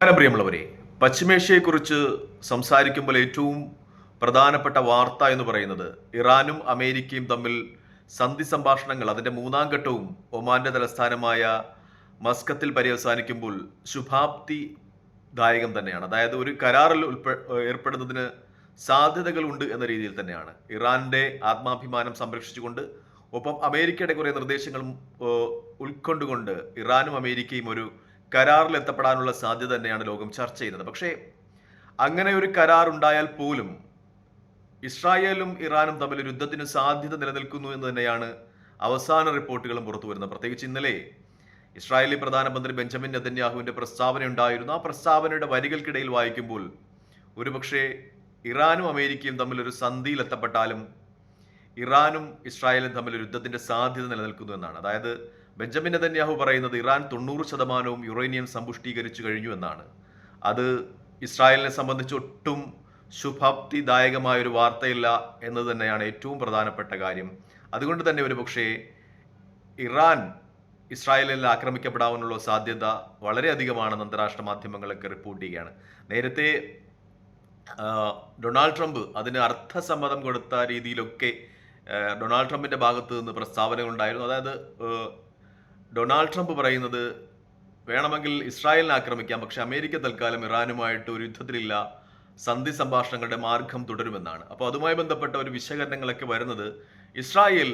പ്രിയമുള്ളവരെ പശ്ചിമേഷ്യയെക്കുറിച്ച് സംസാരിക്കുമ്പോൾ ഏറ്റവും പ്രധാനപ്പെട്ട വാർത്ത എന്ന് പറയുന്നത് ഇറാനും അമേരിക്കയും തമ്മിൽ സന്ധി സംഭാഷണങ്ങൾ അതിന്റെ മൂന്നാം ഘട്ടവും ഒമാന്റെ തലസ്ഥാനമായ മസ്കത്തിൽ പര്യവസാനിക്കുമ്പോൾ ശുഭാപ്തി ദായകം തന്നെയാണ്. അതായത് ഒരു കരാറിൽ ഉൾപ്പെ ഏർപ്പെടുന്നതിന് സാധ്യതകളുണ്ട് എന്ന രീതിയിൽ തന്നെയാണ്. ഇറാന്റെ ആത്മാഭിമാനം സംരക്ഷിച്ചുകൊണ്ട് ഒപ്പം അമേരിക്കയുടെ കുറേ നിർദ്ദേശങ്ങളും ഉൾക്കൊണ്ടുകൊണ്ട് ഇറാനും അമേരിക്കയും ഒരു കരാറിൽ എത്തപ്പെടാനുള്ള സാധ്യത തന്നെയാണ് ലോകം ചർച്ച ചെയ്യുന്നത്. പക്ഷേ അങ്ങനെ ഒരു കരാർ ഉണ്ടായാൽ പോലും ഇസ്രായേലും ഇറാനും തമ്മിൽ ഒരു യുദ്ധത്തിന് സാധ്യത നിലനിൽക്കുന്നു എന്ന് തന്നെയാണ് അവസാന റിപ്പോർട്ടുകളും പുറത്തു വരുന്നത്. പ്രത്യേകിച്ച് ഇന്നലെ ഇസ്രായേലി പ്രധാനമന്ത്രി ബെഞ്ചമിൻ നെതന്യാഹുവിന്റെ പ്രസ്താവന ഉണ്ടായിരുന്നു. ആ പ്രസ്താവനയുടെ വരികൾക്കിടയിൽ വായിക്കുമ്പോൾ ഒരുപക്ഷെ ഇറാനും അമേരിക്കയും സന്ധിയിൽ എത്തപ്പെട്ടാലും ഇറാനും ഇസ്രായേലും തമ്മിൽ ഒരു യുദ്ധത്തിന്റെ സാധ്യത നിലനിൽക്കുന്നു എന്നാണ്. അതായത് ബെഞ്ചമിൻ നെതന്യാഹു പറയുന്നത് ഇറാൻ തൊണ്ണൂറ് ശതമാനവും യുറേനിയം സമ്പുഷ്ടീകരിച്ചു കഴിഞ്ഞു എന്നാണ്. അത് ഇസ്രായേലിനെ സംബന്ധിച്ച് ഒട്ടും ശുഭാപ്തിദായകമായ ഒരു വാർത്തയില്ല എന്നത് തന്നെയാണ് ഏറ്റവും പ്രധാനപ്പെട്ട കാര്യം. അതുകൊണ്ട് തന്നെ ഒരു പക്ഷേ ഇറാൻ ഇസ്രായേലിൽ ആക്രമിക്കപ്പെടാവുന്നുള്ള സാധ്യത വളരെയധികമാണെന്ന് അന്താരാഷ്ട്ര മാധ്യമങ്ങളൊക്കെ റിപ്പോർട്ട് ചെയ്യുകയാണ്. നേരത്തെ ഡൊണാൾഡ് ട്രംപ് അതിന് അർത്ഥസമ്മതം കൊടുത്ത രീതിയിലൊക്കെ ഡൊണാൾഡ് ട്രംപിന്റെ ഭാഗത്ത് നിന്ന് പ്രസ്താവനകളുണ്ടായിരുന്നു. അതായത് ഡൊണാൾഡ് ട്രംപ് പറയുന്നത് വേണമെങ്കിൽ ഇസ്രായേലിനെ ആക്രമിക്കാം പക്ഷെ അമേരിക്ക തൽക്കാലം ഇറാനുമായിട്ട് ഒരു യുദ്ധത്തിലില്ല സന്ധി സംഭാഷണങ്ങളുടെ മാർഗം തുടരുമെന്നാണ്. അപ്പോൾ അതുമായി ബന്ധപ്പെട്ട ഒരു വിശകലനങ്ങളൊക്കെ വരുന്നത് ഇസ്രായേൽ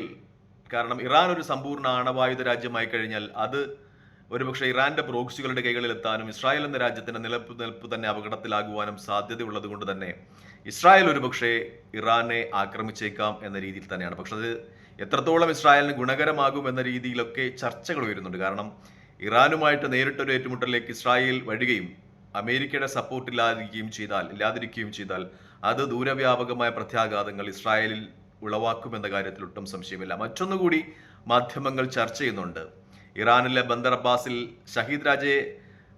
കാരണം ഇറാൻ ഒരു സമ്പൂർണ ആണവായുധ രാജ്യമായി കഴിഞ്ഞാൽ അത് ഒരുപക്ഷെ ഇറാന്റെ പ്രോക്സികളുടെ കൈകളിലെത്താനും ഇസ്രായേൽ എന്ന രാജ്യത്തിന്റെ നിലപ്പ് നിലപ്പ് തന്നെ അപകടത്തിലാകുവാനും സാധ്യതയുള്ളത് കൊണ്ട് തന്നെ ഇസ്രായേൽ ഒരുപക്ഷെ ഇറാനെ ആക്രമിച്ചേക്കാം എന്ന രീതിയിൽ തന്നെയാണ്. പക്ഷെ അത് എത്രത്തോളം ഇസ്രായേലിന് ഗുണകരമാകും എന്ന രീതിയിലൊക്കെ ചർച്ചകൾ ഉയരുന്നുണ്ട്. കാരണം ഇറാനുമായിട്ട് നേരിട്ടൊരു ഏറ്റുമുട്ടലിലേക്ക് ഇസ്രായേൽ വഴുകയും അമേരിക്കയുടെ സപ്പോർട്ട് ഇല്ലാതിരിക്കുകയും ചെയ്താൽ ഇല്ലാതിരിക്കുകയും ചെയ്താൽ അത് ദൂരവ്യാപകമായ പ്രത്യാഘാതങ്ങൾ ഇസ്രായേലിൽ ഉളവാക്കുമെന്ന കാര്യത്തിൽ ഒട്ടും സംശയമില്ല. മറ്റൊന്നുകൂടി മാധ്യമങ്ങൾ ചർച്ച ചെയ്യുന്നുണ്ട്. ഇറാനിലെ ബന്ദർ അബ്ബാസിൽ ഷഹീദ് രാജയെ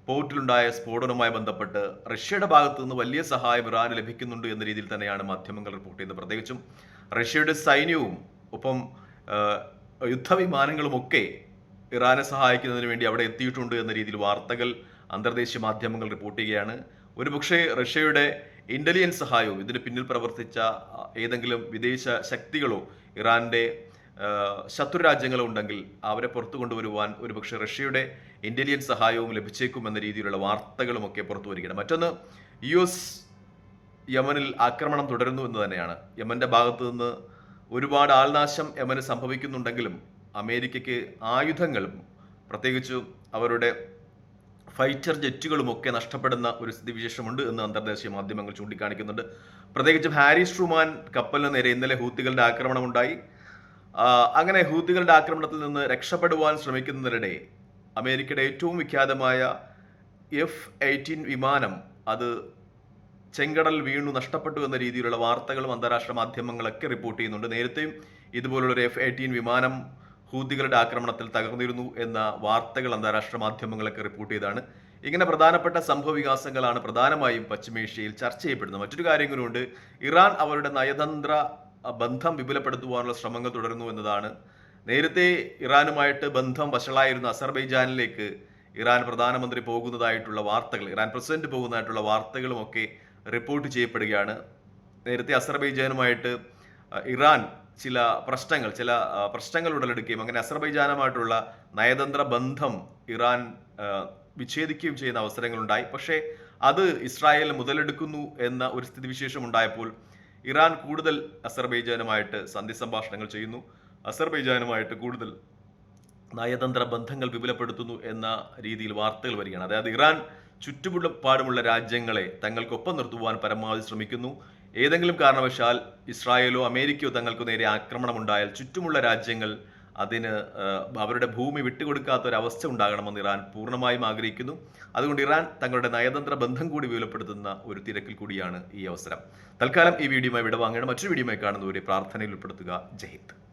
പോർട്ടിലുണ്ടായ സ്ഫോടനവുമായി ബന്ധപ്പെട്ട് റഷ്യയുടെ ഭാഗത്തു നിന്ന് വലിയ സഹായം ഇറാന് ലഭിക്കുന്നുണ്ട് എന്ന രീതിയിൽ തന്നെയാണ് മാധ്യമങ്ങൾ റിപ്പോർട്ട് ചെയ്യുന്നത്. പ്രത്യേകിച്ചും റഷ്യയുടെ സൈന്യവും ഒപ്പം യുദ്ധവിമാനങ്ങളുമൊക്കെ ഇറാനെ സഹായിക്കുന്നതിന് വേണ്ടി അവിടെ എത്തിയിട്ടുണ്ട് എന്ന രീതിയിൽ വാർത്തകൾ അന്തർദേശീയ മാധ്യമങ്ങൾ റിപ്പോർട്ട് ചെയ്യുകയാണ്. ഒരുപക്ഷെ റഷ്യയുടെ ഇന്റലിജൻസ് സഹായവും ഇതിന് പിന്നിൽ പ്രവർത്തിച്ച ഏതെങ്കിലും വിദേശ ശക്തികളോ ഇറാന്റെ ശത്രു രാജ്യങ്ങളോ ഉണ്ടെങ്കിൽ അവരെ പുറത്തു കൊണ്ടുവരുവാൻ ഒരുപക്ഷെ റഷ്യയുടെ ഇന്റലിജൻസ് സഹായവും ലഭിച്ചേക്കും എന്ന രീതിയിലുള്ള വാർത്തകളുമൊക്കെ പുറത്തു വരികയാണ്. മറ്റൊന്ന് യു എസ് യമനിൽ ആക്രമണം തുടരുന്നു എന്ന് തന്നെയാണ്. യമന്റെ ഭാഗത്തു നിന്ന് ഒരുപാട് ആൾനാശം യമന് സംഭവിക്കുന്നുണ്ടെങ്കിലും അമേരിക്കയ്ക്ക് ആയുധങ്ങളും പ്രത്യേകിച്ച് അവരുടെ ഫൈറ്റർ ജെറ്റുകളും ഒക്കെ നഷ്ടപ്പെടുന്ന ഒരു സ്ഥിതിവിശേഷമുണ്ട് എന്ന് അന്തർദേശീയ മാധ്യമങ്ങൾ ചൂണ്ടിക്കാണിക്കുന്നുണ്ട്. പ്രത്യേകിച്ചും ഹാരിസ് ട്രൂമാൻ കപ്പലിന് നേരെ ഇന്നലെ ഹൂത്തികളുടെ ആക്രമണമുണ്ടായി. അങ്ങനെ ഹൂത്തികളുടെ ആക്രമണത്തിൽ നിന്ന് രക്ഷപ്പെടുവാൻ ശ്രമിക്കുന്നതിനിടെ അമേരിക്കയുടെ ഏറ്റവും വിഖ്യാതമായ എഫ് എയ്റ്റീൻ വിമാനം അത് ചെങ്കടൽ വീണു നഷ്ടപ്പെട്ടു എന്ന രീതിയിലുള്ള വാർത്തകളും അന്താരാഷ്ട്ര മാധ്യമങ്ങളൊക്കെ റിപ്പോർട്ട് ചെയ്യുന്നുണ്ട്. നേരത്തെയും ഇതുപോലുള്ള ഒരു എഫ് എയ്റ്റീൻ വിമാനം ഹൂതികളുടെ ആക്രമണത്തിൽ തകർന്നിരുന്നു എന്ന വാർത്തകൾ അന്താരാഷ്ട്ര മാധ്യമങ്ങളൊക്കെ റിപ്പോർട്ട് ചെയ്താണ്. ഇങ്ങനെ പ്രധാനപ്പെട്ട സംഭവവികാസങ്ങളാണ് പ്രധാനമായും പശ്ചിമേഷ്യയിൽ ചർച്ച ചെയ്യപ്പെടുന്നത്. മറ്റൊരു കാര്യം ഇറാൻ അവരുടെ നയതന്ത്ര ബന്ധം വിപുലപ്പെടുത്തുവാനുള്ള ശ്രമങ്ങൾ തുടരുന്നു എന്നതാണ്. നേരത്തെ ഇറാനുമായിട്ട് ബന്ധം വഷളായിരുന്ന അസർബൈജാനിലേക്ക് ഇറാൻ പ്രധാനമന്ത്രി പോകുന്നതായിട്ടുള്ള വാർത്തകൾ ഇറാൻ പ്രസിഡന്റ് പോകുന്നതായിട്ടുള്ള വാർത്തകളും ഒക്കെ റിപ്പോർട്ട് ചെയ്യപ്പെടുകയാണ്. നേരത്തെ അസർബൈജാനുമായിട്ട് ഇറാൻ ചില പ്രശ്നങ്ങൾ ചില പ്രശ്നങ്ങൾ ഉടലെടുക്കുകയും അങ്ങനെ അസർബൈജാനുമായിട്ടുള്ള നയതന്ത്ര ബന്ധം ഇറാൻ വിച്ഛേദിക്കുകയും ചെയ്യുന്ന അവസരങ്ങളുണ്ടായി. പക്ഷേ അത് ഇസ്രായേൽ മുതലെടുക്കുന്നു എന്ന ഒരു സ്ഥിതിവിശേഷം ഉണ്ടായപ്പോൾ ഇറാൻ കൂടുതൽ അസർബൈജാനുമായിട്ട് സന്ധി സംഭാഷണങ്ങൾ ചെയ്യുന്നു. അസർബൈജാനുമായിട്ട് കൂടുതൽ നയതന്ത്ര ബന്ധങ്ങൾ വിപുലപ്പെടുത്തുന്നു എന്ന രീതിയിൽ വാർത്തകൾ വരികയാണ്. അതായത് ഇറാൻ ചുറ്റുപാടുമുള്ള രാജ്യങ്ങളെ തങ്ങൾക്കൊപ്പം നിർത്തുവാൻ പരമാവധി ശ്രമിക്കുന്നു. ഏതെങ്കിലും കാരണവശാൽ ഇസ്രായേലോ അമേരിക്കയോ തങ്ങൾക്ക് നേരെ ആക്രമണമുണ്ടായാൽ ചുറ്റുമുള്ള രാജ്യങ്ങൾ അതിന് അവരുടെ ഭൂമി വിട്ടുകൊടുക്കാത്ത ഒരു അവസ്ഥ ഉണ്ടാകണമെന്ന് ഇറാൻ പൂർണമായും ആഗ്രഹിക്കുന്നു. അതുകൊണ്ട് ഇറാൻ തങ്ങളുടെ നയതന്ത്ര ബന്ധം കൂടി വിപുലപ്പെടുത്തുന്ന ഒരു തിരക്കിൽ കൂടിയാണ് ഈ അവസരം. തൽക്കാലം ഈ വീഡിയോയുമായി വിടവാങ്ങണം മറ്റൊരു വീഡിയോയുമായി കാണുന്നവരെ പ്രാർത്ഥനയിൽ ഉൾപ്പെടുത്തുക. ജയ്ഹിന്ദ്